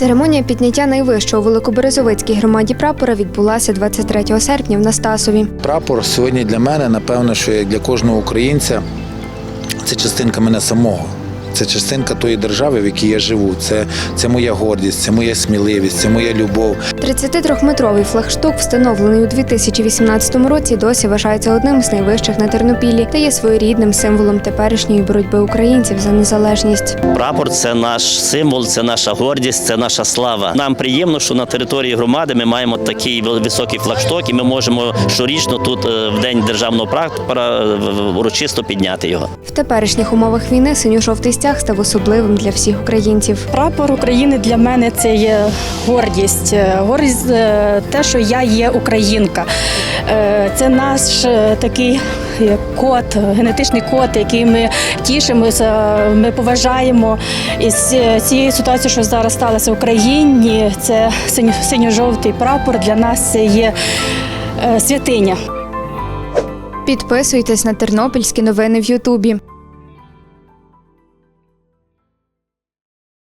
Церемонія підняття найвищого у Великоберезовицькій громаді прапора відбулася 23 серпня в Настасові. Прапор сьогодні для мене, напевно, що як для кожного українця, це частинка мене самого. Це частинка тої держави, в якій я живу. Це, це моя гордість, це моя сміливість, це моя любов. 33-метровий флагшток, встановлений у 2018 році, досі вважається одним з найвищих на Тернопіллі та є своєрідним символом теперішньої боротьби українців за незалежність. Прапор це наш символ, це наша гордість, це наша слава. Нам приємно, що на території громади ми маємо такий високий флагшток, і ми можемо щорічно тут е, в день державного прапора урочисто підняти його. В теперішніх умовах війни синьо-жовтий стяг став особливим для всіх українців. Прапор України для мене це є гордість. Е, Гордість е, те, що я є українка. Е, Це наш такий код, генетичний код, який ми тішимося, ми поважаємо. І з цієї ситуації, що зараз сталося в Україні, це синьо- синьо-жовтий прапор для нас це є святиня. Підписуйтесь на тернопільські новини в Ютубі.